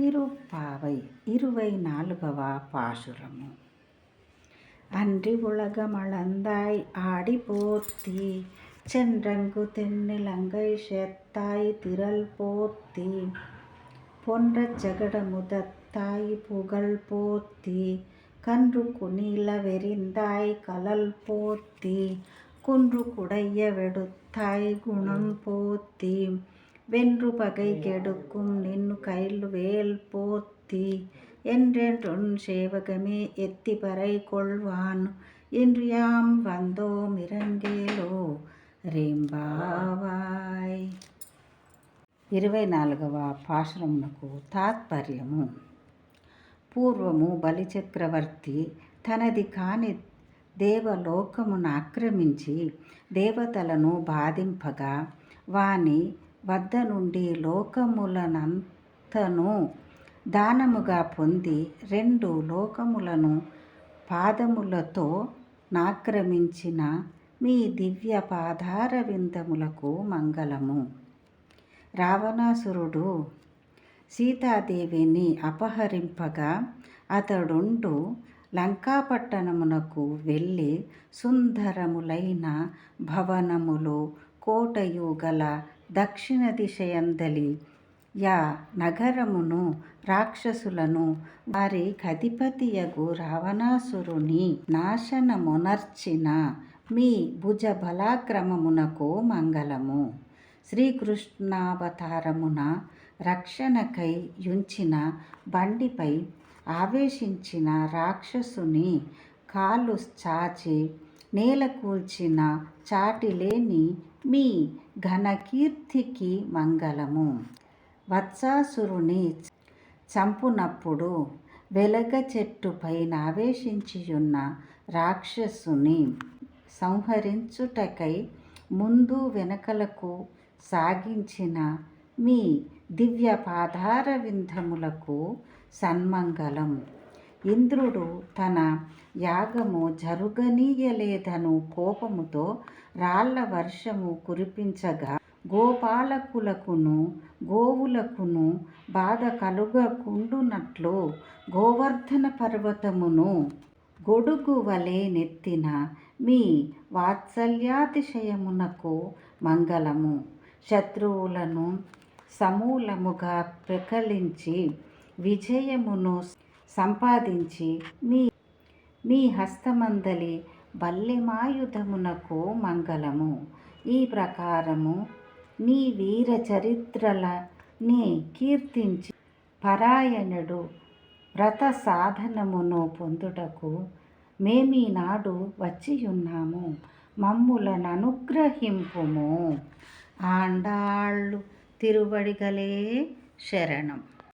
திருப்பாவை இருவை நாலுகவா பாசுரமு. அன்றி உலகமளந்தாய் ஆடி போர்த்தி சென்றங்கு தென்னிலங்கை செத்தாய் திரள் போர்த்தி பொன்ற ஜகட முதத்தாய் புகழ் போர்த்தி கன்று குனில வெறிந்தாய் கலல் போர்த்தி குன்று குடைய வெடுத்தாய் குணம் போர்த்தி வென்று பகை கெடுக்கும் நின்னு கைல் வேல் போர்த்தி என்றென்றுன் சேவகமே எத்திபறை கொள்வான் இன்று யாம் வந்தோம் ఇరంగేలో రేంబావాయ్ ఇరవై నాలుగవ పాశురమునకు తాత్పర్యము పూర్వము బలిచక్రవర్తి తనది కాని దేవలోకమును ఆక్రమించి దేవతలను బాధింపగా వాని వద్ద నుండి లోకములనంతను దానముగా పొంది రెండు లోకములను పాదములతో నాక్రమించిన మీ దివ్య పాదార విందములకు మంగళము. రావణాసురుడు సీతాదేవిని అపహరింపగా అతడుండు లంకాపట్టణమునకు వెళ్ళి సుందరములైన భవనములు కోటయు గల దక్షిణ దిశయందలి యా నగరమును రాక్షసులను వారి కధిపతియగు రావణాసురుని నాశనమునర్చిన మీ భుజ బలాక్రమమునకు మంగళము. శ్రీకృష్ణావతారమున రక్షణకై యుంచిన బండిపై ఆవేశించిన రాక్షసుని కాలు చాచి నేల కూల్చిన చాటిలేని మీ ఘనకీర్తికి మంగళము. వత్సాసురుని చంపునప్పుడు వెలగ చెట్టుపై ఆవేశించియున్న రాక్షసుని సంహరించుటకై ముందు వెనకలకు సాగించిన మీ దివ్య పాదార వింధములకు సన్మంగళం. ఇంద్రుడు తన యాగము జరుగనీయలేదను కోపముతో రాళ్ళ వర్షము కురిపించగా గోపాలకులకును గోవులకును బాధ కలుగకుండునట్లు గోవర్ధన పర్వతమును గొడుగు వలె నెత్తిన మీ వాత్సల్యాతిశయమునకు మంగళము. శత్రువులను సమూలముగా ప్రకలించి విజయమును సంపాదించి మీ మీ హస్తమందలి బల్లెమాయుధమునకు మంగళము. ఈ ప్రకారము నీ వీర చరిత్రలని కీర్తించి పరాయణుడు వ్రత సాధనమును పొందుటకు మేమీనాడు వచ్చియున్నాము. మమ్ములను అనుగ్రహింపుము. ఆండాళ్ళు తిరువడిగలే శరణం.